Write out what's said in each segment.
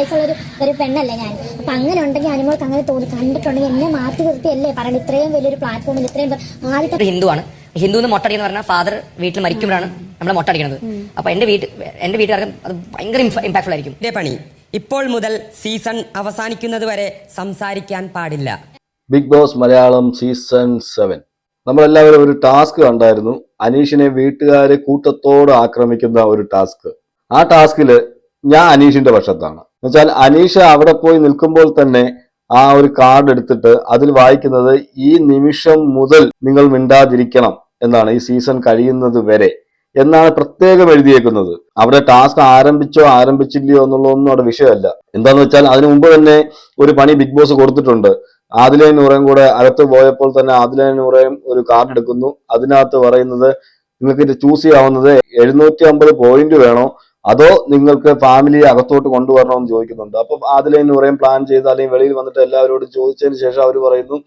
വയസ്സുള്ള ഒരു ഒരു പെണ്ണല്ലേ ഞാൻ? അപ്പൊ അങ്ങനെ ഉണ്ടെങ്കിൽ അനുമോൾക്ക് അങ്ങനെ തോന്നി. കണ്ടിട്ടുണ്ടെങ്കിൽ എന്നെ മാറ്റി നിർത്തിയല്ലേ? പറയുന്നത് ഇത്രയും വലിയൊരു പ്ലാറ്റ്ഫോമിൽ ഇത്രയും ആദ്യത്തെ ഹിന്ദുവാണ്. ഹിന്ദു എന്ന് മൊട്ടടി എന്ന് പറഞ്ഞാൽ ഫാദർ വീട്ടിൽ മരിക്കുമ്പോഴാണ് നമ്മളെ മൊട്ടടിക്കുന്നത് അപ്പൊ എന്റെ വീട്ടിൽ എന്റെ വീട്ടുകാർക്ക് അത് ഭയങ്കര ഇമ്പാക്ട്ഫുൾ ആയിരിക്കും. പണി. ഇപ്പോൾ മുതൽ സീസൺ അവസാനിക്കുന്നത് വരെ സംസാരിക്കാൻ പാടില്ല. Bigg Boss Malayalam season seven നമ്മളെല്ലാവരും ഒരു ടാസ്ക് കണ്ടായിരുന്നു. അനീഷിനെ വീട്ടുകാരെ കൂട്ടത്തോട് ആക്രമിക്കുന്ന ഒരു ടാസ്ക് ആ ടാസ്കിൽ ഞാൻ അനീഷിന്റെ പക്ഷത്താണ്. എന്നുവെച്ചാൽ അനീഷ അവിടെ പോയി നിൽക്കുമ്പോൾ തന്നെ ആ ഒരു കാർഡ് എടുത്തിട്ട് അതിൽ വായിക്കുന്നത് ഈ നിമിഷം മുതൽ നിങ്ങൾ മിണ്ടാതിരിക്കണം എന്നാണ് ഈ സീസൺ കഴിയുന്നത് വരെ എന്നാണ് പ്രത്യേകം എഴുതിയേക്കുന്നത്. അവിടെ ടാസ്ക് ആരംഭിച്ചോ ആരംഭിച്ചില്ലയോ എന്നുള്ളതൊന്നും അവിടെ വിഷയമല്ല. എന്താന്ന് വെച്ചാൽ അതിനു മുമ്പ് തന്നെ ഒരു പണി ബിഗ് ബോസ് കൊടുത്തിട്ടുണ്ട്. ആദിലെ നൂറയും കൂടെ അകത്ത് പോയപ്പോൾ തന്നെ ആദിലെ നൂറയും ഒരു കാർഡ് എടുക്കുന്നു. അതിനകത്ത് പറയുന്നത് നിങ്ങൾക്ക് ചൂസ് ചെയ്യാവുന്നത് എഴുന്നൂറ്റി അമ്പത് പോയിന്റ് വേണോ? അതോ നിങ്ങൾക്ക് ഫാമിലി അകത്തോട്ട് കൊണ്ടുവരണമെന്ന് ചോദിക്കുന്നുണ്ട്. അപ്പൊ ആദ്യം പറയും പ്ലാൻ ചെയ്ത് അല്ലെങ്കിൽ വെളിയിൽ വന്നിട്ട് എല്ലാവരോടും ചോദിച്ചതിന് ശേഷം അവർ പറയുന്നു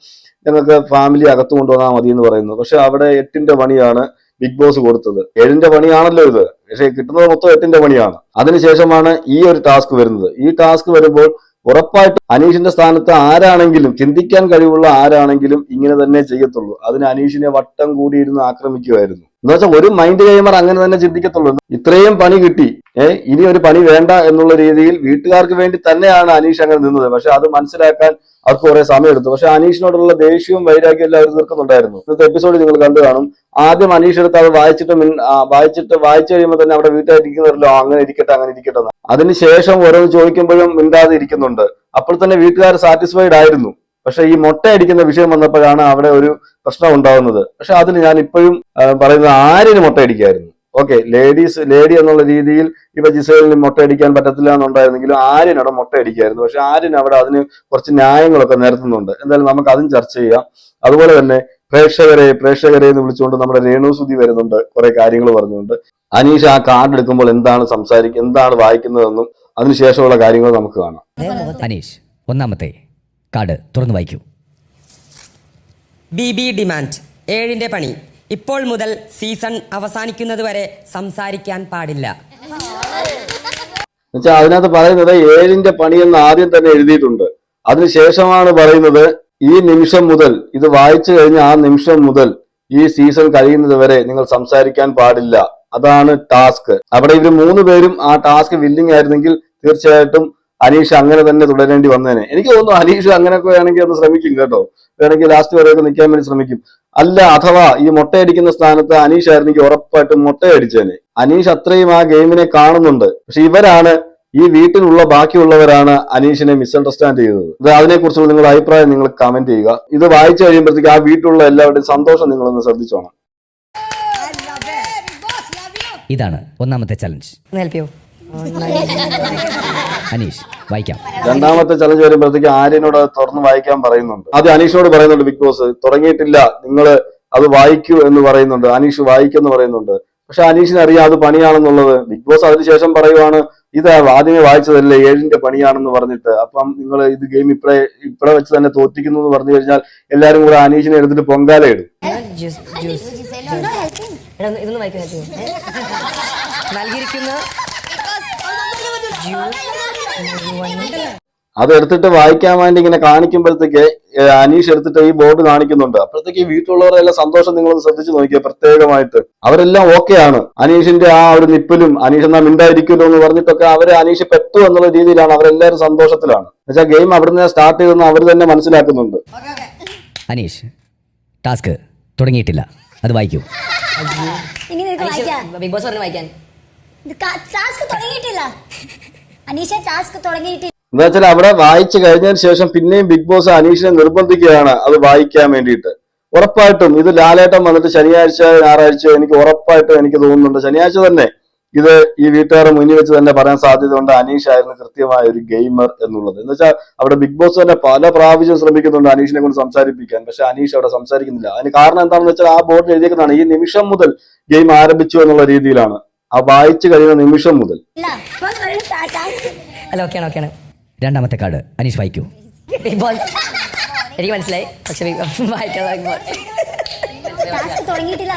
ഞങ്ങൾക്ക് ഫാമിലി അകത്ത് കൊണ്ടുവന്നാൽ മതി എന്ന് പറയുന്നു. പക്ഷെ അവിടെ എട്ടിന്റെ പണിയാണ് ബിഗ് ബോസ് കൊടുത്തത്. ഏഴിന്റെ പണിയാണല്ലോ ഇത്. പക്ഷേ കിട്ടുന്നത് മൊത്തം എട്ടിന്റെ പണിയാണ്. അതിനുശേഷമാണ് ഈ ഒരു ടാസ്ക് വരുന്നത്. ഈ ടാസ്ക് വരുമ്പോൾ ഉറപ്പായിട്ടും അനീഷിന്റെ സ്ഥാനത്ത് ആരാണെങ്കിലും ചിന്തിക്കാൻ കഴിവുള്ള ആരാണെങ്കിലും ഇങ്ങനെ തന്നെ ചെയ്യത്തുള്ളൂ. അതിന് അനീഷിനെ വട്ടം കൂടിയിരുന്ന് ആക്രമിക്കുമായിരുന്നു. എന്ന് വെച്ചാൽ ഒരു മൈൻഡ് ഗെയിമർ അങ്ങനെ തന്നെ ചിന്തിക്കത്തുള്ളൂ. ഇത്രയും പണി കിട്ടി. ഏഹ് ഇനി ഒരു പണി വേണ്ട എന്നുള്ള രീതിയിൽ വീട്ടുകാർക്ക് വേണ്ടി തന്നെയാണ് അനീഷ് അങ്ങനെ നിന്നത്. പക്ഷെ അത് മനസ്സിലാക്കാൻ അവർക്ക് കുറെ സമയം എടുത്തു. പക്ഷെ അനീഷിനോടുള്ള ദേഷ്യവും വൈരാഗ്യം എല്ലാവരും തീർക്കുന്നുണ്ടായിരുന്നു. ഇന്നത്തെ എപ്പിസോഡ് നിങ്ങൾ കണ്ടു കാണും. ആദ്യം അനീഷ് എടുത്ത് അത് വായിച്ചിട്ട് വായിച്ചിട്ട് വായിച്ചു കഴിയുമ്പോൾ തന്നെ അവിടെ വീട്ടിലായിരിക്കുന്നവരല്ലോ അങ്ങനെ ഇരിക്കട്ടെ അങ്ങനെ ഇരിക്കട്ടെ. അതിനുശേഷം ഓരോന്ന് ചോദിക്കുമ്പോഴും മിണ്ടാതെ ഇരിക്കുന്നുണ്ട്. അപ്പോൾ തന്നെ വീട്ടുകാർ സാറ്റിസ്ഫൈഡ് ആയിരുന്നു. പക്ഷെ ഈ മുട്ട അടിക്കുന്ന വിഷയം വന്നപ്പോഴാണ് അവിടെ ഒരു പ്രശ്നം ഉണ്ടാകുന്നത് പക്ഷെ അതിന് ഞാൻ ഇപ്പോഴും പറയുന്നത് ആരിന് മുട്ട അടിക്കായിരുന്നു? ഓക്കെ ലേഡീസ് ലേഡി എന്നുള്ള രീതിയിൽ ഇപ്പൊ ജിസേലിന് മുട്ട അടിക്കാൻ പറ്റത്തില്ല എന്നുണ്ടായിരുന്നെങ്കിലും ആര്യൻ അവിടെ മുട്ട അടിക്കായിരുന്നു. പക്ഷെ ആര്യൻ അവിടെ അതിന് കുറച്ച് ന്യായങ്ങളൊക്കെ നിരത്തുന്നുണ്ട്. എന്തായാലും നമുക്ക് അതും ചർച്ച ചെയ്യാം. അതുപോലെ തന്നെ പ്രേക്ഷകരെ പ്രേക്ഷകരെ എന്ന് വിളിച്ചുകൊണ്ട് നമ്മുടെ രേണു സുധി വരുന്നുണ്ട്. കുറെ കാര്യങ്ങൾ പറഞ്ഞുകൊണ്ട്. അനീഷ് ആ കാർഡ് എടുക്കുമ്പോൾ എന്താണ് സംസാരിക്കുക എന്താണ് വായിക്കുന്നതെന്നും അതിനുശേഷമുള്ള കാര്യങ്ങൾ നമുക്ക് കാണാം. അനീഷ് ഒന്നാമത്തെ കാർഡ് തുറന്നു വായിക്കൂ. ബി ബി ഡിമാൻഡ് ഏഴിന്റെ പണി. ഇപ്പോൾ മുതൽ സീസൺ അവസാനിക്കുന്നത് വരെ സംസാരിക്കാൻ പാടില്ല. അതിനകത്ത് പറയുന്നത് ഏഴിന്റെ എന്ന് ആദ്യം തന്നെ എഴുതിയിട്ടുണ്ട്. അതിനുശേഷമാണ് പറയുന്നത് ഈ നിമിഷം മുതൽ ഇത് വായിച്ചു കഴിഞ്ഞ ആ നിമിഷം മുതൽ ഈ സീസൺ കഴിയുന്നത് വരെ നിങ്ങൾ സംസാരിക്കാൻ പാടില്ല. അതാണ് ടാസ്ക്. അവിടെ ഇവർ മൂന്ന് പേരും ആ ടാസ്ക് വില്ലിങ് ആയിരുന്നെങ്കിൽ തീർച്ചയായിട്ടും അനീഷ് അങ്ങനെ തന്നെ തുടരേണ്ടി വന്നേനെ. എനിക്ക് തോന്നുന്നു അനീഷ് അങ്ങനെയൊക്കെ വേണമെങ്കിൽ ഒന്ന് ശ്രമിക്കും കേട്ടോ. വേണമെങ്കിൽ ലാസ്റ്റ് വരെയൊക്കെ നിൽക്കാൻ വേണ്ടി ശ്രമിക്കും. അല്ല അഥവാ ഈ മുട്ടയടിക്കുന്ന സ്ഥാനത്ത് അനീഷ് ആയിരുന്നു ആയിരുന്നെങ്കിൽ ഉറപ്പായിട്ടും മുട്ടയടിച്ചേനെ. അനീഷ് അത്രയും ആ ഗെയിമിനെ കാണുന്നുണ്ട്. പക്ഷെ ഇവരാണ് ഈ വീട്ടിലുള്ള ബാക്കിയുള്ളവരാണ് അനീഷിനെ മിസ്അണ്ടർസ്റ്റാൻഡ് ചെയ്തത് ഇത് അതിനെക്കുറിച്ചുള്ള നിങ്ങളുടെ അഭിപ്രായം നിങ്ങൾ കമന്റ് ചെയ്യുക. ഇത് വായിച്ചു കഴിയുമ്പോഴത്തേക്ക് ആ വീട്ടിലുള്ള എല്ലാവരുടെയും സന്തോഷം നിങ്ങളൊന്ന് ശ്രദ്ധിച്ചോണം. ഇതാണ് ഒന്നാമത്തെ ചലഞ്ച് അനീഷ് വായിക്കാം. രണ്ടാമത്തെ ചലഞ്ച് വരുമ്പോഴത്തേക്ക് ആര്യനോട് തുറന്ന് വായിക്കാൻ പറയുന്നുണ്ട്. അത് അനീഷിനോട് പറയുന്നുണ്ട് ബിഗ് ബോസ് തുടങ്ങിയിട്ടില്ല. നിങ്ങൾ അത് വായിക്കൂ എന്ന് പറയുന്നുണ്ട്. അനീഷ് വായിക്കെന്ന് പറയുന്നുണ്ട്. പക്ഷെ അനീഷിന് അറിയാം അത് പണിയാണെന്നുള്ളത്. ബിഗ് ബോസ് അതിനുശേഷം പറയുവാണ് ഇത് ആദ്യമേ വായിച്ചതല്ലേ? ഏഴിന്റെ പണിയാണെന്ന് പറഞ്ഞിട്ട്. അപ്പം നിങ്ങൾ ഇത് ഗെയിം ഇപ്പഴേ ഇപ്പഴേ വെച്ച് തന്നെ തോറ്റിക്കുന്നു എന്ന് പറഞ്ഞു കഴിഞ്ഞാൽ എല്ലാരും കൂടെ അനീഷിനെ എടുത്തിട്ട് പൊങ്കാല ഇടും ജ്യൂസ് എടാ ഒന്ന് ഇതൊന്ന് വായിക്കാൻ ഹെൽപ്പ് ചെയ്യോ നൽകിയിരിക്കുന്ന അത് എടുത്തിട്ട് വായിക്കാൻ വേണ്ടി ഇങ്ങനെ കാണിക്കുമ്പോഴത്തേക്ക് അനീഷ് എടുത്തിട്ട് ഈ ബോർഡ് കാണിക്കുന്നുണ്ട്. അപ്പോഴത്തേക്ക് ഈ വീട്ടിലുള്ളവരുടെ എല്ലാം സന്തോഷം നിങ്ങളൊന്ന് ശ്രദ്ധിച്ചു നോക്കിയ പ്രത്യേകമായിട്ട്. അവരെല്ലാം ഓക്കെ ആണ്. അനീഷിന്റെ ആ ഒരു നിപ്പിലും അനീഷ് എന്നാ മിണ്ടായിരിക്കുമല്ലോ എന്ന് പറഞ്ഞിട്ടൊക്കെ അവർ അനീഷ് പെട്ടു എന്നുള്ള രീതിയിലാണ് അവരെല്ലാവരും സന്തോഷത്തിലാണ്. എന്നുവെച്ചാൽ ഗെയിം അവിടുന്ന് സ്റ്റാർട്ട് ചെയ്തെന്ന് അവർ തന്നെ മനസ്സിലാക്കുന്നുണ്ട്. അനീഷ് ടാസ്ക് തുടങ്ങിയിട്ടില്ല. അത് വായിക്കൂ. ഇങ്ങനെ നിനക്ക് വായിക്കാം. ബിഗ് ബോസ് പറഞ്ഞു വായിക്കാൻ. ടാസ്ക് തുടങ്ങിയിട്ടില്ല. അനീഷ ടാസ്ക് എന്താ വെച്ചാൽ അവിടെ വായിച്ചു കഴിഞ്ഞതിന് ശേഷം പിന്നെയും ബിഗ് ബോസ് അനീഷിനെ നിർബന്ധിക്കുകയാണ് അത് വായിക്കാൻ വേണ്ടിയിട്ട്. ഉറപ്പായിട്ടും ഇത് ലാലേട്ടൻ വന്നിട്ട് ശനിയാഴ്ച ഞായറാഴ്ച എനിക്ക് ഉറപ്പായിട്ടും എനിക്ക് തോന്നുന്നുണ്ട്. ശനിയാഴ്ച തന്നെ ഇത് ഈ വീട്ടുകാരെ മുന്നിൽ വെച്ച് തന്നെ പറയാൻ സാധ്യതയുണ്ട് അനീഷ് ആയിരുന്നു കൃത്യമായ ഒരു ഗെയിമർ എന്നുള്ളത്. എന്ന് വെച്ചാൽ അവിടെ ബിഗ് ബോസ് തന്നെ പല പ്രാവശ്യം ശ്രമിക്കുന്നുണ്ട് അനീഷിനെ കൊണ്ട് സംസാരിപ്പിക്കാൻ. പക്ഷെ അനീഷ് അവിടെ സംസാരിക്കുന്നില്ല. അതിന് കാരണം എന്താണെന്ന് വെച്ചാൽ ആ ബോർഡിൽ എഴുതിയേക്കുന്നതാണ്. ഈ നിമിഷം മുതൽ ഗെയിം ആരംഭിച്ചു എന്നുള്ള രീതിയിലാണ്. ആ വായിച്ചു കഴിയുന്ന നിമിഷം മുതൽ. അല്ല ഓക്കെയാണ് ഓക്കെയാണ്. രണ്ടാമത്തെ കാർഡ് അനീഷ് വായിക്കൂ. ബിഗ് ബോസ് എനിക്ക് മനസ്സിലായി. പക്ഷെ ബിഗ് ബോസ് വായിക്കാൻ തുടങ്ങിയിട്ടില്ല.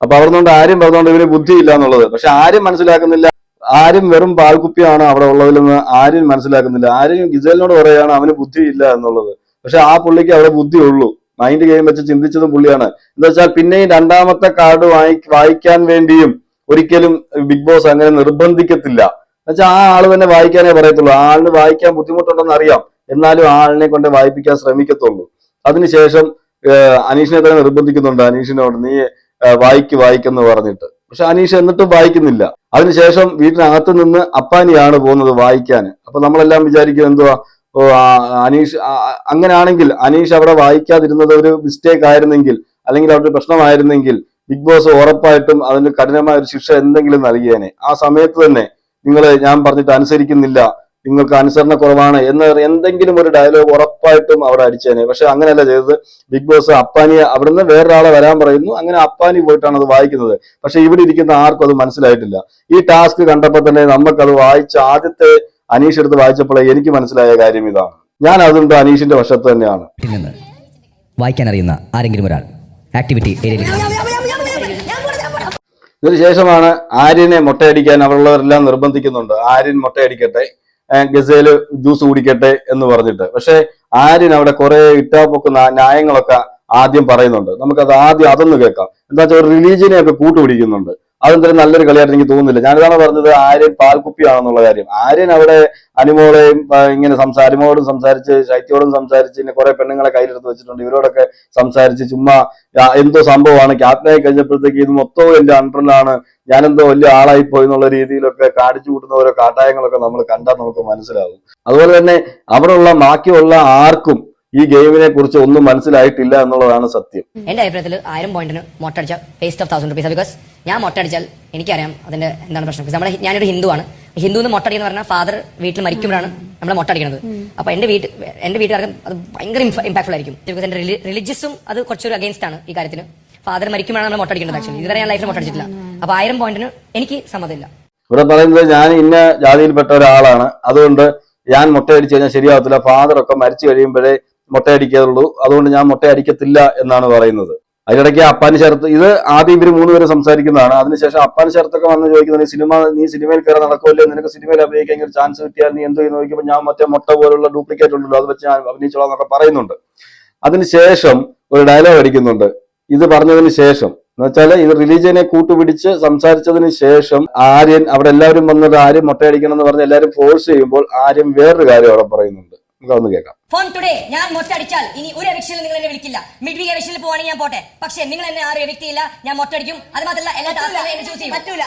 അപ്പൊ അവിടെ നിന്നുകൊണ്ട് ആരും പറഞ്ഞുകൊണ്ട് ഇവന് ബുദ്ധിയില്ല എന്നുള്ളത്. പക്ഷെ ആരും മനസ്സിലാക്കുന്നില്ല. ആരും വെറും പാൽക്കുപ്പിയാണ് അവിടെ ഉള്ളതിലെന്ന് ആരും മനസ്സിലാക്കുന്നില്ല. ആരും ഗിസേലിനോട് പറയുകയാണ് അവന് ബുദ്ധിയില്ല എന്നുള്ളത്. പക്ഷെ ആ പുള്ളിക്ക് അവിടെ ബുദ്ധി ഉള്ളൂ മൈൻഡ് ഗെയിം വെച്ച് ചിന്തിച്ചതും പുള്ളിയാണ്. എന്താ വെച്ചാൽ പിന്നെയും രണ്ടാമത്തെ കാർഡ് വായി വായിക്കാൻ വേണ്ടിയും ഒരിക്കലും ബിഗ് ബോസ് അങ്ങനെ നിർബന്ധിക്കത്തില്ല. എന്നുവെച്ചാൽ ആ ആൾ തന്നെ വായിക്കാനേ പറയത്തുള്ളൂ. ആളിന് വായിക്കാൻ ബുദ്ധിമുട്ടുണ്ടെന്ന് അറിയാം. എന്നാലും ആളിനെ കൊണ്ട് വായിപ്പിക്കാൻ ശ്രമിക്കത്തുള്ളൂ. അതിനുശേഷം അനീഷിനെ തന്നെ നിർബന്ധിക്കുന്നുണ്ട്. അനീഷിനോട് നീ വായിക്ക് വായിക്കെന്ന് പറഞ്ഞിട്ട്. പക്ഷെ അനീഷ് എന്നിട്ടും വായിക്കുന്നില്ല. അതിനുശേഷം വീട്ടിനകത്ത് നിന്ന് അപ്പാനിയാണ് പോകുന്നത് വായിക്കാൻ. അപ്പൊ നമ്മളെല്ലാം വിചാരിക്കും എന്തുവാ? ഓ അനീഷ് അങ്ങനെയാണെങ്കിൽ അനീഷ് അവിടെ വായിക്കാതിരുന്നത് ഒരു മിസ്റ്റേക്ക് ആയിരുന്നെങ്കിൽ അല്ലെങ്കിൽ അവിടെ പ്രശ്നമായിരുന്നെങ്കിൽ ബിഗ് ബോസ് ഉറപ്പായിട്ടും അതിന് കഠിനമായ ഒരു ശിക്ഷ എന്തെങ്കിലും നൽകിയേനെ. ആ സമയത്ത് തന്നെ നിങ്ങൾ ഞാൻ പറഞ്ഞിട്ട് അനുസരിക്കുന്നില്ല. നിങ്ങൾക്ക് അനുസരണ കുറവാണ് എന്ന് എന്തെങ്കിലും ഒരു ഡയലോഗ് ഉറപ്പായിട്ടും അവിടെ അടിച്ചേനെ. പക്ഷെ അങ്ങനെയല്ല ചെയ്തത്. ബിഗ് ബോസ് അപ്പാനിയെ അവിടുന്ന് വേറൊരാളെ വരാൻ പറയുന്നു. അങ്ങനെ അപ്പാനി പോയിട്ടാണ് അത് വായിക്കുന്നത്. പക്ഷെ ഇവിടെ ഇരിക്കുന്ന ആർക്കും അത് മനസ്സിലായിട്ടില്ല. ഈ ടാസ്ക് കണ്ടപ്പോൾ തന്നെ നമുക്കത് വായിച്ച ആദ്യത്തെ അനീഷ് എടുത്ത് വായിച്ചപ്പോൾ എനിക്ക് മനസ്സിലായ കാര്യം ഇതാണ് ഞാൻ അതുകൊണ്ട് അനീഷിന്റെ വശത്ത് തന്നെയാണ്. വായിക്കാൻ അറിയുന്ന ആരെങ്കിലും ഒരാൾ ആക്ടിവിറ്റി ഇതിനു ശേഷമാണ് ആര്യനെ മുട്ടയടിക്കാൻ അവരുള്ളവരെല്ലാം നിർബന്ധിക്കുന്നുണ്ട്. ആര്യൻ മുട്ടയടിക്കട്ടെ ഗസേൽ ജ്യൂസ് കുടിക്കട്ടെ എന്ന് പറഞ്ഞിട്ട്. പക്ഷെ ആര്യൻ അവിടെ കുറെ ഇട്ടാപ്പൊക്കുന്ന ന്യായങ്ങളൊക്കെ ആദ്യം പറയുന്നുണ്ട്. നമുക്കത് ആദ്യം അതൊന്ന് കേൾക്കാം. എന്താ വെച്ചാൽ റിലീജിയനെ ഒക്കെ കൂട്ടുപിടിക്കുന്നുണ്ട്. അതെന്തായാലും നല്ലൊരു കളിയായിട്ട് എനിക്ക് തോന്നുന്നില്ല. ഞാനിതാണ് പറഞ്ഞത് ആര്യൻ പാൽക്കുപ്പിയാണെന്നുള്ള കാര്യം. ആര്യൻ അവിടെ അനുമോളെയും ഇങ്ങനെ സംസാ അനുമോടും സംസാരിച്ച് ശൈത്യോടും സംസാരിച്ച് പിന്നെ കുറെ പെണ്ണുങ്ങളെ കയ്യിലെടുത്ത് വെച്ചിട്ടുണ്ട്. ഇവരോടൊക്കെ സംസാരിച്ച് ചുമ്മാ എന്തോ സംഭവമാണ്. ക്യാപ്റ്റനായി കഴിഞ്ഞപ്പോഴത്തേക്ക് ഇത് മൊത്തവും എന്റെ അണ്ടറിലാണ് ഞാനെന്തോ വലിയ ആളായി പോയി എന്നുള്ള രീതിയിലൊക്കെ കാണിച്ചു കൂട്ടുന്ന ഓരോ കാട്ടായങ്ങളൊക്കെ നമ്മൾ കണ്ടാൽ നമുക്ക് മനസ്സിലാവും. അതുപോലെ തന്നെ അവിടെയുള്ള ബാക്കിയുള്ള ആർക്കും ഈ ഗെയിമിനെ കുറിച്ച് ഒന്നും മനസ്സിലായിട്ടില്ല എന്നുള്ളതാണ് സത്യം. എന്റെ അഭിപ്രായത്തിൽ ആയിരം പോയിന്റിന് മൊട്ടടിച്ച face of thousand rupees because ഞാൻ മൊട്ടടിച്ചാൽ എനിക്കറിയാം അതിന്റെ എന്താണ് പ്രശ്നം. നമ്മുടെ നമ്മളെ ഞാനൊരു ഹിന്ദുവാണ്. ഹിന്ദു എന്ന് മൊട്ടടിക്കുന്ന പറഞ്ഞാൽ ഫാദർ വീട്ടിൽ മരിക്കുമ്പോഴാണ് നമ്മളെ മൊട്ടടിക്കുന്നത് അപ്പൊ എന്റെ വീട്ടിൽ എന്റെ വീട്ടുകാർക്ക് അത് ഭയങ്കര ഇമ്പാക്ട്ഫുൾ ആയിരിക്കും. ബിക്കോസ് എന്റെ റിലീജിയസും അത് കുറച്ചൊരു അഗേൻസ്റ്റ് ആണ് ഈ കാര്യത്തിന്. ഫാദർ മരിക്കുമ്പോഴാണ് നമ്മൾ മൊട്ടടിക്കുന്നത് ആക്ച്വലി ഇതുവരെ ഞാൻ ലൈഫിൽ മൊട്ടടിച്ചിട്ടില്ല അപ്പൊ ആയിരം പോയിന്റിന് എനിക്ക് സമ്മതമില്ല. ഇവിടെ പറയുന്നത് ഞാൻ ഇന്ന ജാതിയിൽപ്പെട്ട ഒരാളാണ്. അതുകൊണ്ട് ഞാൻ മുട്ടയടിച്ചു കഴിഞ്ഞാൽ ശരിയാവത്തില്ല. ഫാദർ ഒക്കെ മരിച്ചു കഴിയുമ്പോഴേ മുട്ടയടിക്കാറുള്ളൂ അതുകൊണ്ട് ഞാൻ മുട്ടയടിക്കത്തില്ല എന്നാണ് പറയുന്നത്. അതിനിടയ്ക്ക് അപ്പാൻ ശരത്ത് ഇത് ആദ്യം ഇവർ മൂന്നുപേരും സംസാരിക്കുന്നതാണ്. അതിനുശേഷം അപ്പാൻ ശരത്തൊക്കെ വന്ന് ചോദിക്കുന്നത് സിനിമ നീ സിനിമയിൽ കയറി നടക്കുമല്ലോ നിനക്ക് സിനിമയിൽ അഭിനയിക്കാൻ ഒരു ചാൻസ് കിട്ടിയാൽ നീ എന്തോ നോക്കിയപ്പോൾ ഞാൻ മറ്റേ മുട്ട പോലുള്ള ഡ്യൂപ്ലിക്കേറ്റ് ഉണ്ടല്ലോ അത് വെച്ച് ഞാൻ അഭിനയിച്ചോളാം എന്നൊക്കെ പറയുന്നുണ്ട്. അതിനുശേഷം ഒരു ഡയലോഗ് അടിക്കുന്നുണ്ട്. ഇത് പറഞ്ഞതിന് ശേഷം എന്ന് വെച്ചാൽ ഇത് റിലീജിയനെ കൂട്ടുപിടിച്ച് സംസാരിച്ചതിന് ശേഷം ആര്യൻ അവിടെ എല്ലാവരും വന്നിട്ട് ആര്യം മുട്ടയടിക്കണം എന്ന് പറഞ്ഞ് എല്ലാവരും ഫോഴ്സ് ചെയ്യുമ്പോൾ ആര്യം വേറൊരു കാര്യം അവിടെ പറയുന്നുണ്ട്. നമുക്ക് ഒന്ന് കേൾക്കാം. ഫോൺ ടുഡേ ഞാൻ മൊട്ടടിച്ചാൽ ഇനി ഒരു എവിക്ഷനിൽ നിങ്ങൾ എന്നെ വിളിക്കില്ല. മിഡ് വീക്ക് എവിക്ഷനിൽ പോവാണെങ്കിൽ ഞാൻ പോട്ടെ. പക്ഷേ നിങ്ങൾ എന്നെ ആരും എവിക്തിയില്ല ഞാൻ മൊട്ടടിക്കും അത് മാത്രമല്ല എല്ലാ ടാസ്കുകളും എന്നെ ചൂസ് ചെയ്യും. പറ്റൂല.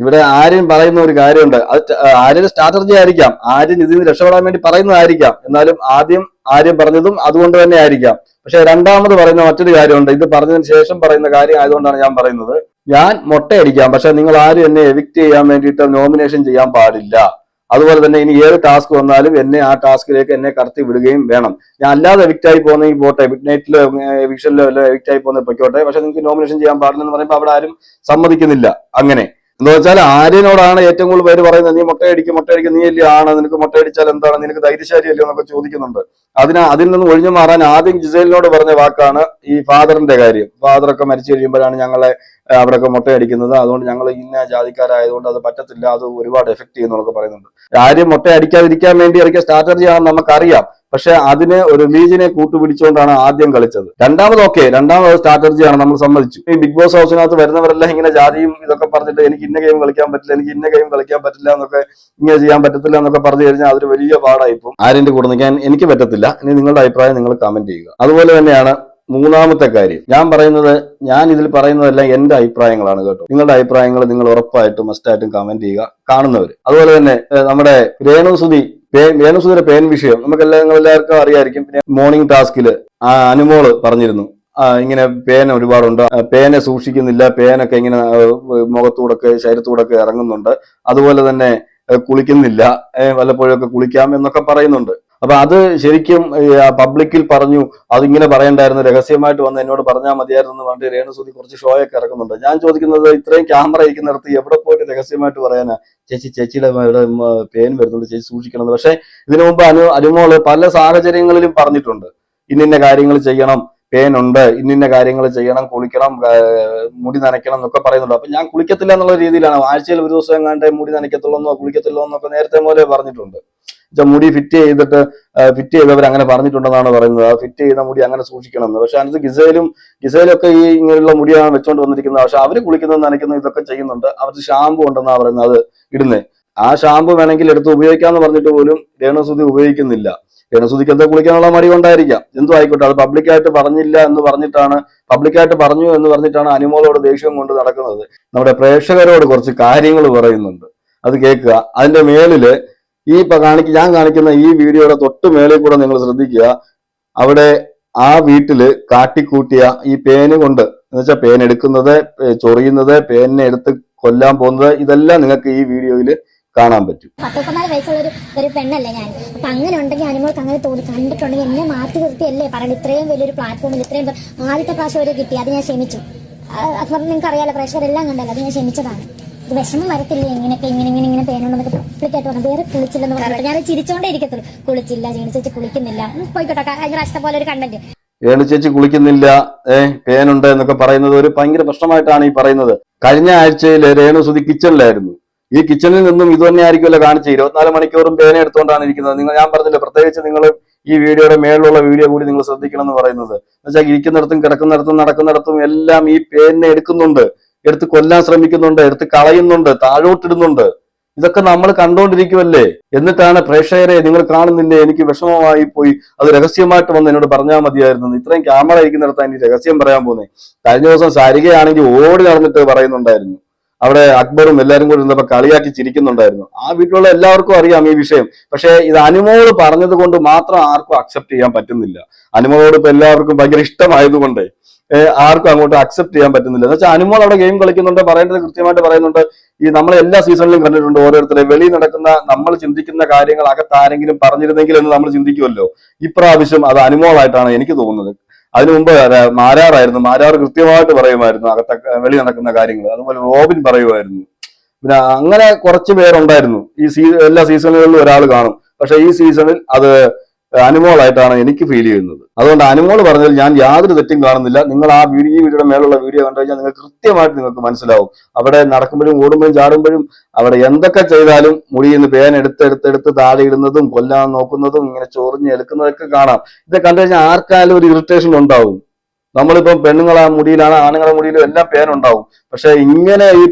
ഇവിടെ ആര്യൻ പറയുന്ന ഒരു കാര്യമുണ്ട്. അത് ആര്യൻ സ്ട്രാറ്റജി ആയിരിക്കാം. ആര്യൻ ഇതിൽ നിന്ന് രക്ഷപ്പെടാൻ വേണ്ടി പറയുന്നതായിരിക്കാം. എന്നാലും ആദ്യം ആര്യം പറഞ്ഞതും അതുകൊണ്ട് തന്നെ ആയിരിക്കാം. പക്ഷെ രണ്ടാമത് പറയുന്ന മറ്റൊരു കാര്യമുണ്ട്. ഇത് പറഞ്ഞതിന് ശേഷം പറയുന്ന കാര്യം ആയതുകൊണ്ടാണ് ഞാൻ പറയുന്നത്. ഞാൻ മൊട്ടയടിക്കാം. പക്ഷെ നിങ്ങൾ ആരും എന്നെ എവിക്ട് ചെയ്യാൻ വേണ്ടിയിട്ട് നോമിനേഷൻ ചെയ്യാൻ പാടില്ല. അതുപോലെ തന്നെ ഇനി ഏത് ടാസ്ക് വന്നാലും എന്നെ ആ ടാസ്കിലേക്ക് എന്നെ കടത്തി വിടുകയും വേണം. ഞാൻ അല്ലാതെ എവിക്റ്റ് ആയി പോകുന്നെങ്കിൽ പോട്ടെ മിഡ് നൈറ്റിലോ എവിക്ഷനിലോ എവിക്റ്റ് ആയി പോകുന്ന പൊയ്ക്കോട്ടെ. പക്ഷെ നിങ്ങൾക്ക് നോമിനേഷൻ ചെയ്യാൻ പാടില്ലെന്ന് പറയുമ്പോൾ അവിടെ ആരും സമ്മതിക്കുന്നില്ല. അങ്ങനെ. എന്ന് വെച്ചാൽ ആര്യനോടാണ് ഏറ്റവും കൂടുതൽ പേര് പറയുന്നത് നീ മുട്ടയടിക്കും മുട്ടയടിക്കും നീ അല്ലേ ആണ്? നിനക്ക് മുട്ടയടിച്ചാൽ എന്താണ്? നിനക്ക് ധൈര്യശാലി അല്ലയോ എന്നൊക്കെ ചോദിക്കുന്നുണ്ട്. അതിന് അതിൽ നിന്ന് ഒഴിഞ്ഞു മാറാൻ ആദ്യം ജിസേലിനോട് പറഞ്ഞ വാക്കാണ് ഈ ഫാദറിന്റെ കാര്യം. ഫാദറൊക്കെ മരിച്ചു കഴിയുമ്പോഴാണ് ഞങ്ങളെ മുട്ട മുട്ടയടിക്കുന്നത് അതുകൊണ്ട് ഞങ്ങൾ ഇന്ന ജാതിക്കാരായതുകൊണ്ട് അത് പറ്റത്തില്ല. അത് ഒരുപാട് എഫക്ട് ചെയ്യുന്നൊക്കെ പറയുന്നുണ്ട്. ആര്യം മുട്ട അടിക്കാതിരിക്കാൻ വേണ്ടി ഇറക്കിയ സ്ട്രാറ്റജി ആണെന്ന് നമുക്കറിയാം. പക്ഷെ അതിന് ഒരു ലീജിനെ കൂട്ടുപിടിച്ചുകൊണ്ടാണ് ആദ്യം കളിച്ചത്. രണ്ടാമത് ഓക്കെ രണ്ടാമത് സ്ട്രാറ്റജിയാണ് നമ്മൾ സമ്മതിച്ചു. ഈ ബിഗ് ബോസ് ഹൗസിനകത്ത് വരുന്നവരെല്ലാം ഇങ്ങനെ ജാതിയും ഇതൊക്കെ പറഞ്ഞിട്ട് എനിക്ക് ഇന്ന ഗെയിം കളിക്കാൻ പറ്റില്ല എനിക്ക് ഇന്ന ഗെയിം കളിക്കാൻ പറ്റില്ല എന്നൊക്കെ ഇങ്ങനെ ചെയ്യാൻ പറ്റത്തില്ല എന്നൊക്കെ പറഞ്ഞു കഴിഞ്ഞാൽ അതൊരു വലിയ പാടായിപ്പോൾ ആര്യന്റെ കൂടെ നിൽക്കാൻ എനിക്ക് പറ്റത്തില്ല. ഇനി നിങ്ങളുടെ അഭിപ്രായം നിങ്ങൾ കമന്റ് ചെയ്യുക. അതുപോലെ തന്നെയാണ് മൂന്നാമത്തെ കാര്യം. ഞാൻ പറയുന്നത് ഞാൻ ഇതിൽ പറയുന്നതെല്ലാം എന്റെ അഭിപ്രായങ്ങളാണ് കേട്ടോ. നിങ്ങളുടെ അഭിപ്രായങ്ങൾ നിങ്ങൾ ഉറപ്പായിട്ടും മസ്റ്റായിട്ടും കമന്റ് ചെയ്യുക കാണുന്നവർ അതുപോലെ തന്നെ നമ്മുടെ രേണുസുതി രേണുസുതിയുടെ പേൻ വിഷയം നമുക്ക് എല്ലാവർക്കും അറിയായിരിക്കും. പിന്നെ മോർണിംഗ് ടാസ്കിൽ അനുമോൾ പറഞ്ഞിരുന്നു. ഇങ്ങനെ പേന ഒരുപാടുണ്ട്. പേന സൂക്ഷിക്കുന്നില്ല. പേനൊക്കെ ഇങ്ങനെ മുഖത്തൂടൊക്കെ ശരീരത്തൂടൊക്കെ ഇറങ്ങുന്നുണ്ട്. അതുപോലെ തന്നെ കുളിക്കുന്നില്ല. വല്ലപ്പോഴൊക്കെ കുളിക്കാം എന്നൊക്കെ പറയുന്നുണ്ട്. അപ്പൊ അത് ശരിക്കും പബ്ലിക്കിൽ പറഞ്ഞു അതിങ്ങനെ പറയണ്ടായിരുന്നു രഹസ്യമായിട്ട് വന്ന് എന്നോട് പറഞ്ഞാൽ മതിയായിരുന്നു എന്ന് പറഞ്ഞിട്ട് രേണുസൂതി കുറച്ച് ഷോ ഒക്കെ ഇറക്കുന്നുണ്ട്. ഞാൻ ചോദിക്കുന്നത് ഇത്രയും ക്യാമറ ഇരിക്കുന്നിടത്ത് എവിടെ പോയിട്ട് രഹസ്യമായിട്ട് പറയാനാ? ചേച്ചി ചേച്ചിയുടെ ഇവിടെ പേൻ വരുന്നുണ്ട് ചേച്ചി സൂക്ഷിക്കണം. പക്ഷെ ഇതിനു മുമ്പ് അനു അനുമോൾ പല സാഹചര്യങ്ങളിലും പറഞ്ഞിട്ടുണ്ട്. ഇന്നിന്ന കാര്യങ്ങൾ ചെയ്യണം പേൻ ഉണ്ട് ഇന്നിന്ന കാര്യങ്ങൾ ചെയ്യണം കുളിക്കണം മുടി നനയ്ക്കണം എന്നൊക്കെ പറയുന്നുണ്ട്. അപ്പൊ ഞാൻ കുളിക്കത്തില്ല എന്നുള്ള രീതിയിലാണ്. ആഴ്ചയിൽ ഒരു ദിവസം എങ്ങാണ്ട് മുടി നനയ്ക്കത്തുള്ളൂ എന്നോ എന്നൊക്കെ നേരത്തെ മുതലേ പറഞ്ഞിട്ടുണ്ട്. മുടി ഫിറ്റ് ചെയ്തിട്ട് ഫിറ്റ് ചെയ്തവർ അങ്ങനെ പറഞ്ഞിട്ടുണ്ടെന്നാണ് പറയുന്നത്. ആ ഫിറ്റ് ചെയ്ത മുടി അങ്ങനെ സൂക്ഷിക്കണം എന്ന്. പക്ഷെ അതിനകത്ത് ഗിസയിലും ഗിസയിലൊക്കെ ഈ ഇങ്ങനെയുള്ള മുടിയാണ് വെച്ചോണ്ട് വന്നിരിക്കുന്നത്. പക്ഷെ അവർ കുളിക്കുന്നത് നനയ്ക്കുന്നത് ഇതൊക്കെ ചെയ്യുന്നുണ്ട്. അവർക്ക് ഷാമ്പു ഉണ്ടെന്നാണ് പറയുന്നത് അത് ഇടുന്നേ. ആ ഷാമ്പു വേണമെങ്കിൽ എടുത്ത് ഉപയോഗിക്കാന്ന് പറഞ്ഞിട്ട് പോലും രേണുസുതി ഉപയോഗിക്കുന്നില്ല. രേണുസുതിക്ക് എന്താ കുളിക്കാനുള്ള മടി കൊണ്ടായിരിക്കാം. എന്തു ആയിക്കോട്ടെ അത് പബ്ലിക്കായിട്ട് പറഞ്ഞില്ല എന്ന് പറഞ്ഞിട്ടാണ് പബ്ലിക്കായിട്ട് പറഞ്ഞു എന്ന് പറഞ്ഞിട്ടാണ് അനുമോളോട് ദേഷ്യം കൊണ്ട് നടക്കുന്നത്. നമ്മുടെ പ്രേക്ഷകരോട് കുറച്ച് കാര്യങ്ങൾ പറയുന്നുണ്ട്. അത് കേൾക്കുക. അതിന്റെ മേളിൽ ഈ ഇപ്പൊ കാണിക്ക ഞാൻ കാണിക്കുന്ന ഈ വീഡിയോയുടെ തൊട്ട് മേളിൽ കൂടെ നിങ്ങൾ ശ്രദ്ധിക്കുക. അവിടെ ആ വീട്ടിൽ കാട്ടിക്കൂട്ടിയ ഈ പേന് കൊണ്ട് എന്നുവെച്ചാൽ പേൻ എടുക്കുന്നത് ചൊറിയുന്നത് പേനിനെ എടുത്ത് കൊല്ലാൻ പോകുന്നത് ഇതെല്ലാം നിങ്ങൾക്ക് ഈ വീഡിയോയിൽ കാണാൻ പറ്റും. പത്തൊമ്പത് വയസ്സുള്ള ഒരു ഒരു പെണ്ണല്ലേ ഞാൻ? അപ്പൊ അങ്ങനെ ഉണ്ടെങ്കിൽ അനുമോൾക്ക് അങ്ങനെ തോന്നി കണ്ടിട്ടുണ്ടെങ്കിൽ എന്നെ മാറ്റി നിർത്തിയല്ലേ? പറയുന്നത് ഇത്രയും വലിയൊരു പ്ലാറ്റ്ഫോമിൽ ഇത്രയും ആദ്യത്തെ പ്രാവശ്യം ഒരു കിട്ടി അത് ഞാൻ ക്ഷമിച്ചു. അത് നിങ്ങൾക്ക് അറിയാലോ പ്രഷർ എല്ലാം കണ്ടല്ലോ അത് ഞാൻ ക്ഷമിച്ചതാണ്. ഇത് വിഷമം വരത്തില്ല? ഇങ്ങനെയൊക്കെ ഇങ്ങനെ ഇങ്ങനെ ഇങ്ങനെ പേനുണ്ടെന്നൊക്കെ പബ്ലിക്കായിട്ട് പറഞ്ഞു. വേറെ കുളിച്ചില്ലെന്ന് പറഞ്ഞിട്ട് ഞാൻ ചിരിച്ചോണ്ടേ ഇരിക്കത്തുള്ളൂ. കുളിച്ചില്ല ചേച്ചി കുളിക്കുന്നില്ല. പോയിക്കോട്ടെ. കഴിഞ്ഞ പ്രാവശ്യത്തെ പോലെ ഒരു കണ്ടന്റ്. രേണു ചേച്ചി കുളിക്കുന്നില്ല. ഏ പേനുണ്ട് എന്നൊക്കെ പറയുന്നത് ഒരു ഭയങ്കര പ്രശ്നമായിട്ടാണ് ഈ പറയുന്നത്. കഴിഞ്ഞ ആഴ്ചയിൽ രേണു സുതി കിച്ചണിലായിരുന്നു. ഈ കിച്ചണിൽ നിന്നും ഇത് തന്നെ ആയിരിക്കുമല്ലോ കാണിച്ചത്. ഇരുപത്തിനാല് മണിക്കൂറും പേന എടുത്തുകൊണ്ടാണ് ഇരിക്കുന്നത്. നിങ്ങൾ ഞാൻ പറഞ്ഞില്ല പ്രത്യേകിച്ച് നിങ്ങൾ ഈ വീഡിയോയുടെ മേളിലുള്ള വീഡിയോ കൂടി നിങ്ങൾ ശ്രദ്ധിക്കണം എന്ന് പറയുന്നത് എന്നുവെച്ചാൽ ഇരിക്കുന്നിടത്തും കിടക്കുന്നിടത്തും നടക്കുന്നിടത്തും എല്ലാം ഈ പേനെ എടുക്കുന്നുണ്ട്. എടുത്ത് കൊല്ലാൻ ശ്രമിക്കുന്നുണ്ട് എടുത്ത് കളയുന്നുണ്ട് താഴോട്ടിടുന്നുണ്ട്. ഇതൊക്കെ നമ്മൾ കണ്ടുകൊണ്ടിരിക്കുമല്ലേ എന്നിട്ടാണ് പ്രേക്ഷകരെ നിങ്ങൾ കാണുന്നില്ലേ? എനിക്ക് വിഷമമായി പോയി. അത് രഹസ്യമായിട്ട് വന്ന് എന്നോട് പറഞ്ഞാൽ മതിയായിരുന്നു. ഇത്രയും ക്യാമറ ഇരിക്കുന്നിടത്താണ് എനിക്ക് രഹസ്യം പറയാൻ പോകുന്നേ കഴിഞ്ഞ ദിവസം സാരികയാണെങ്കിൽ ഓടി നടന്നിട്ട് പറയുന്നുണ്ടായിരുന്നു. അവിടെ അക്ബറും എല്ലാവരും കൂടി ഇരുന്നപ്പോ കളിയാക്കി ചിരിക്കുന്നുണ്ടായിരുന്നു. ആ വീട്ടിലുള്ള എല്ലാവർക്കും അറിയാം ഈ വിഷയം. പക്ഷേ ഇത് അനുമോൾ പറഞ്ഞത് കൊണ്ട് മാത്രം ആർക്കും അക്സെപ്റ്റ് ചെയ്യാൻ പറ്റുന്നില്ല. അനുമോളോട് ഇപ്പൊ എല്ലാവർക്കും ഭയങ്കര ഇഷ്ടമായതുകൊണ്ട് ആർക്കും അങ്ങോട്ട് അക്സെപ്റ്റ് ചെയ്യാൻ പറ്റുന്നില്ല. എന്ന് വെച്ചാൽ അനുമോൾ അവിടെ ഗെയിം കളിക്കുന്നുണ്ട് പറയേണ്ടത് കൃത്യമായിട്ട് പറയുന്നുണ്ട്. ഈ നമ്മൾ എല്ലാ സീസണിലും കണ്ടിട്ടുണ്ട് ഓരോരുത്തരെ. വെളിയിൽ നടക്കുന്ന നമ്മൾ ചിന്തിക്കുന്ന കാര്യങ്ങൾ അകത്ത് ആരെങ്കിലും പറഞ്ഞിരുന്നെങ്കിൽ എന്ന് നമ്മൾ ചിന്തിക്കുമല്ലോ. ഇപ്രാവശ്യം അത് അനുമോളായിട്ടാണ് എനിക്ക് തോന്നുന്നത്. അതിനു മുമ്പ് മാരാറായിരുന്നു മാരാർ കൃത്യമായിട്ട് പറയുമായിരുന്നു അകത്തെ വെളി നടക്കുന്ന കാര്യങ്ങൾ. അതുപോലെ റോബിൻ പറയുമായിരുന്നു. പിന്നെ അങ്ങനെ കുറച്ച് പേരുണ്ടായിരുന്നു. ഈ സീ എല്ലാ സീസണുകളിലും ഒരാൾ കാണും. പക്ഷെ ഈ സീസണിൽ അത് അനുമോളായിട്ടാണ് എനിക്ക് ഫീൽ ചെയ്യുന്നത്. അതുകൊണ്ട് അനുമോൾ പറഞ്ഞതിൽ ഞാൻ യാതൊരു തെറ്റും കാണുന്നില്ല. നിങ്ങൾ ആ വീഡിയോ ഈ വീഡിയോയുടെ മേലുള്ള വീഡിയോ കണ്ടു കഴിഞ്ഞാൽ നിങ്ങൾക്ക് കൃത്യമായിട്ട് നിങ്ങൾക്ക് മനസ്സിലാവും. അവിടെ നടക്കുമ്പോഴും ഓടുമ്പോഴും ചാടുമ്പോഴും അവിടെ എന്തൊക്കെ ചെയ്താലും മുടിയിൽ നിന്ന് പേൻ എടുത്ത് എടുത്ത് എടുത്ത് താഴെ ഇടുന്നതും കൊല്ലാൻ നോക്കുന്നതും ഇങ്ങനെ ചൊറിഞ്ഞ് എടുക്കുന്നതൊക്കെ കാണാം. ഇത് കണ്ടു കഴിഞ്ഞാൽ ആർക്കായാലും ഒരു ഇറിറ്റേഷൻ ഉണ്ടാവും. നമ്മളിപ്പം പെണ്ണുങ്ങളെ മുടിയിലാണ് ആണുങ്ങളെ മുടിയിലും എല്ലാം പേൻ ഉണ്ടാവും. പക്ഷെ ഇങ്ങനെ ഈ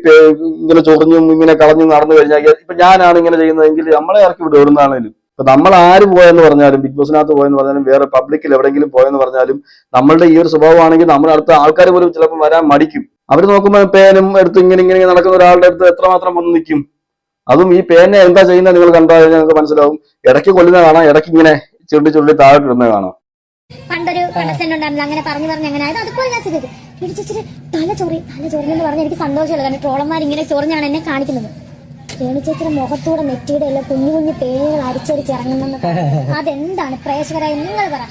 ഇങ്ങനെ ചൊറിഞ്ഞും ഇങ്ങനെ കളഞ്ഞും നടന്നു കഴിഞ്ഞാൽ ഇപ്പൊ ഞാനാണ് ഇങ്ങനെ ചെയ്യുന്നതെങ്കിൽ നമ്മളെ ഇറക്കി വിടും എവിടുന്നാണേലും. ഇപ്പൊ നമ്മൾ ആര് പോയെന്ന് പറഞ്ഞാലും ബിഗ് ബോസിനകത്ത് പോയെന്ന് പറഞ്ഞാലും വേറെ പബ്ലിക്കിൽ എവിടെയെങ്കിലും പോയെന്ന് പറഞ്ഞാലും നമ്മളുടെ ഈ ഒരു സ്വഭാവമാണെങ്കിൽ നമ്മുടെ അടുത്ത ആൾക്കാർ പോലും ചിലപ്പോൾ വരാൻ മടിക്കും. അവർ നോക്കുമ്പോൾ പേനും എടുത്ത് ഇങ്ങനെ ഇങ്ങനെ നടക്കുന്ന ഒരാളുടെ അടുത്ത് എത്രമാത്രം വന്ന് നിൽക്കും. അതും ഈ പേനെ എന്താ ചെയ്യുന്നത് നിങ്ങൾ കണ്ടാൽ നിങ്ങൾക്ക് മനസ്സിലാവും. ഇടയ്ക്ക് കൊല്ലുന്ന കാണാം ഇടയ്ക്ക് ഇങ്ങനെ ചുരുണ്ടി ചുരുണ്ടി ഇടുന്ന കാണാം. പണ്ടൊരു കണ്ടസ്റ്റന്റ് അങ്ങനെ പറഞ്ഞു പറഞ്ഞു അങ്ങനെ ആയത് അതുപോലെ ഞാൻ ചെയ്തത്. ഇടിച്ചിട്ട് തല ചൊറി തല ചൊറിഞ്ഞെന്ന് പറഞ്ഞ് എനിക്ക് സന്തോഷമല്ല കാരണം ട്രോളന്മാർ ഇങ്ങനെ ചൊറിഞ്ഞാണ് എന്നെ കാണിക്കുന്നത്. രേണുചേച്ചിയുടെ മുഖത്തൂടെ നെറ്റിയുടെ എല്ലാം കുഞ്ഞു കുഞ്ഞു പേരുകൾ അരിച്ചരിച്ച് ഇറങ്ങുന്നു അതെന്താണ്? പ്രേക്ഷകരായി നിങ്ങൾ പറ.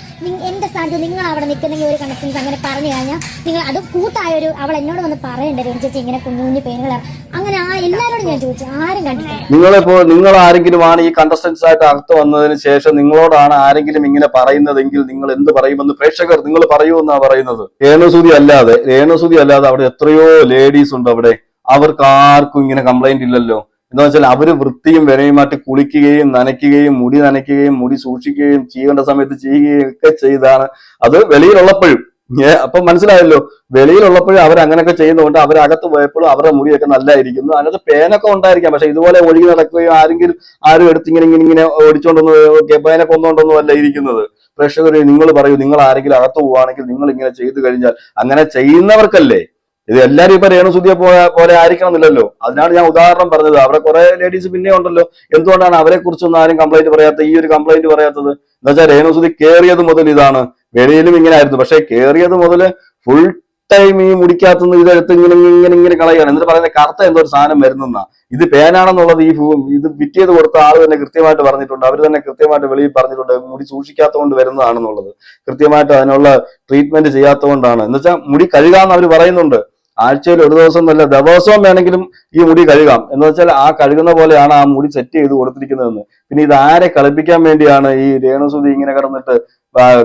എന്റെ സ്ഥാനത്ത് നിങ്ങൾ അവിടെ നിൽക്കുന്നെങ്കിൽ ഒരു കണ്ടസ്റ്റൻസ് അങ്ങനെ പറഞ്ഞു കഴിഞ്ഞാൽ നിങ്ങൾ അത് കൂട്ടായ ഒരു അവൾ എന്നോട് വന്ന് പറയണ്ടേ രേണുചേച്ചി ഇങ്ങനെ കുഞ്ഞു കുഞ്ഞു പേരുകൾ അങ്ങനെ ആ എല്ലാരോടും ഞാൻ ചോദിച്ചു. ആരും കണ്ടിട്ടില്ല. നിങ്ങളിപ്പോ നിങ്ങൾ ആരെങ്കിലും ആണ് ഈ കണ്ടസ്റ്റൻസ് ആയിട്ട് അകത്ത് വന്നതിന് ശേഷം നിങ്ങളോടാണ് ആരെങ്കിലും ഇങ്ങനെ പറയുന്നതെങ്കിൽ നിങ്ങൾ എന്ത് പറയുമെന്ന് പ്രേക്ഷകർ നിങ്ങൾ പറയൂ എന്നാ പറയുന്നത്? രേണുസൂതി അല്ലാതെ രേണുസൂതി അല്ലാതെ അവിടെ എത്രയോ ലേഡീസ് ഉണ്ട് അവിടെ. അവർക്ക് ആർക്കും ഇങ്ങനെ കംപ്ലൈന്റ് ഇല്ലല്ലോ. എന്താ വെച്ചാൽ അവർ വൃത്തിയും വിനയുമായിട്ട് കുളിക്കുകയും നനയ്ക്കുകയും മുടി നനയ്ക്കുകയും മുടി സൂക്ഷിക്കുകയും ചെയ്യേണ്ട സമയത്ത് ചെയ്യുകയും ഒക്കെ ചെയ്താണ്. അത് വെളിയിലുള്ളപ്പോഴും. ഏ അപ്പൊ മനസ്സിലായല്ലോ? വെളിയിലുള്ളപ്പോഴും അവർ അങ്ങനെയൊക്കെ ചെയ്യുന്നതുകൊണ്ട് അവരകത്ത് പോയപ്പോഴും അവരുടെ മുടിയൊക്കെ നല്ലതായിരിക്കുന്നു അതിനകത്ത് പേനൊക്കെ ഉണ്ടായിരിക്കാം. പക്ഷെ ഇതുപോലെ ഒഴുകി നടക്കുകയോ ആരെങ്കിലും ആരും എടുത്ത് ഇങ്ങനെ ഇങ്ങനെ ഇങ്ങനെ ഓടിച്ചോണ്ടൊന്നും പേനൊക്കെ ഒന്നുകൊണ്ടൊന്നും അല്ല ഇരിക്കുന്നത്. പ്രേക്ഷകർ നിങ്ങൾ പറയൂ നിങ്ങൾ ആരെങ്കിലും അകത്ത് പോവുകയാണെങ്കിൽ നിങ്ങൾ ഇങ്ങനെ ചെയ്തു കഴിഞ്ഞാൽ അങ്ങനെ ചെയ്യുന്നവർക്കല്ലേ? ഇത് എല്ലാരും ഇപ്പൊ രേണുസുതിയെ പോലെ ആയിരിക്കണമെന്നില്ലല്ലോ. അതിനാണ് ഞാൻ ഉദാഹരണം പറഞ്ഞത്. അവരെ കുറെ ലേഡീസ് പിന്നെ ഉണ്ടല്ലോ. എന്തുകൊണ്ടാണ് അവരെ കുറിച്ചൊന്നും ആരും കംപ്ലൈന്റ് പറയാത്ത ഈ ഒരു കംപ്ലൈന്റ് പറയാത്തത്? എന്ന് വെച്ചാൽ രേണുസുതി കേറിയത് മുതൽ ഇതാണ്. വെളിയിലും ഇങ്ങനെ ആയിരുന്നു. പക്ഷെ കേറിയത് മുതൽ ഫുൾ ടൈം ഈ മുടിക്കകത്തുനിന്ന് ഇതെടുത്ത് ഇങ്ങനെ ഇങ്ങനെ ഇങ്ങനെ കളയുകയാണ്. എന്നിട്ട് പറയുന്നത് കറുത്ത എന്തോ ഒരു സാധനം വരുന്നെന്നാ. ഇത് പേനാണെന്നുള്ളത് ഈ ഇത് വിറ്റിയത് കൊടുത്ത ആൾ തന്നെ കൃത്യമായിട്ട് പറഞ്ഞിട്ടുണ്ട്. അവർ തന്നെ കൃത്യമായിട്ട് വെളിയിൽ പറഞ്ഞിട്ടുണ്ട്. മുടി സൂക്ഷിക്കാത്തതുകൊണ്ട് വരുന്നതാണെന്നുള്ളത്. കൃത്യമായിട്ട് അതിനുള്ള ട്രീറ്റ്മെന്റ് ചെയ്യാത്തതുകൊണ്ടാണ്. എന്ന് വെച്ചാൽ മുടി കഴുകാന്ന് അവർ പറയുന്നുണ്ട്. ആഴ്ചയിൽ ഒരു ദിവസം എന്നല്ല ദിവസവും വേണമെങ്കിലും ഈ മുടി കഴുകാം. എന്ന് വെച്ചാൽ ആ കഴുകുന്ന പോലെയാണ് ആ മുടി സെറ്റ് ചെയ്ത് കൊടുത്തിരിക്കുന്നതെന്ന്. പിന്നെ ഇത് ആരെ കളിപ്പിക്കാൻ വേണ്ടിയാണ് ഈ രേണുസുതി ഇങ്ങനെ കിടന്നിട്ട്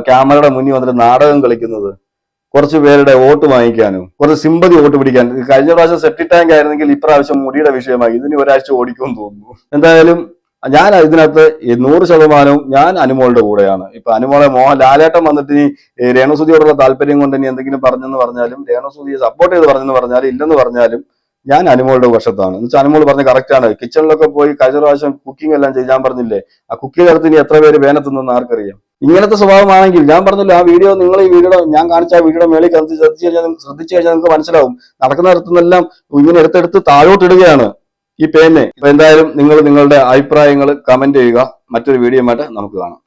ക്യാമറയുടെ മുന്നിൽ വന്നിട്ട് നാടകം കളിക്കുന്നത്? കുറച്ച് പേരുടെ വോട്ട് വാങ്ങിക്കാനും കുറച്ച് സിമ്പതി വോട്ട് പിടിക്കാൻ. കഴിഞ്ഞ പ്രാവശ്യം സെപ്റ്റി ടാങ്ക് ആയിരുന്നെങ്കിൽ ഇപ്രാവശ്യം മുടിയുടെ വിഷയമായി. ഇതിന് ഒരാഴ്ച ഓടിക്കുമെന്ന് തോന്നുന്നു. എന്തായാലും ഞാൻ ഇതിനകത്ത് നൂറ് ശതമാനവും ഞാൻ അനുമോളുടെ കൂടെയാണ്. ഇപ്പൊ അനുമോളെ മോഹൻ ലാലേട്ടൻ വന്നിട്ട് ഇനി രേണുസുതിയോടുള്ള താല്പര്യം കൊണ്ട് ഇനി എന്തെങ്കിലും പറഞ്ഞെന്ന് പറഞ്ഞാലും രേണുസുതിയെ സപ്പോർട്ട് ചെയ്ത് പറഞ്ഞെന്ന് പറഞ്ഞാലും ഇല്ലെന്ന് പറഞ്ഞാലും ഞാൻ അനുമോളുടെ വശത്താണ്. എന്ന് വെച്ചാൽ അനുമോൾ പറഞ്ഞ കറക്റ്റ് ആണ്. കിച്ചണിലൊക്കെ പോയി കഴിഞ്ഞ പ്രാവശ്യം കുക്കിംഗ് എല്ലാം ചെയ്യാൻ പറഞ്ഞില്ലേ? ആ കുക്കിംഗ് നടത്തി ഇനി എത്ര പേര് വേനത്തുന്നെന്ന് ആർക്കറിയാം? ഇങ്ങനത്തെ സ്വഭാവമാണെങ്കിൽ ഞാൻ പറഞ്ഞല്ലോ ആ വീഡിയോ നിങ്ങൾ ഈ വീഡിയോ ഞാൻ കാണിച്ച ആ വീഡിയോ മേളിൽ ശ്രദ്ധിച്ചു കഴിഞ്ഞാൽ ശ്രദ്ധിച്ചു കഴിഞ്ഞാൽ നിങ്ങൾക്ക് മനസ്സിലാവും. നടക്കുന്ന ഇടത്തുനിന്നെല്ലാം ഇങ്ങനെ എടുത്തെടുത്ത് താഴോട്ടിടുകയാണ്. ഈ പേനെ എന്തായാലും നിങ്ങൾ നിങ്ങളുടെ അഭിപ്രായങ്ങൾ കമന്റ് ചെയ്യുക. മറ്റൊരു വീഡിയോ നമുക്ക് കാണാം.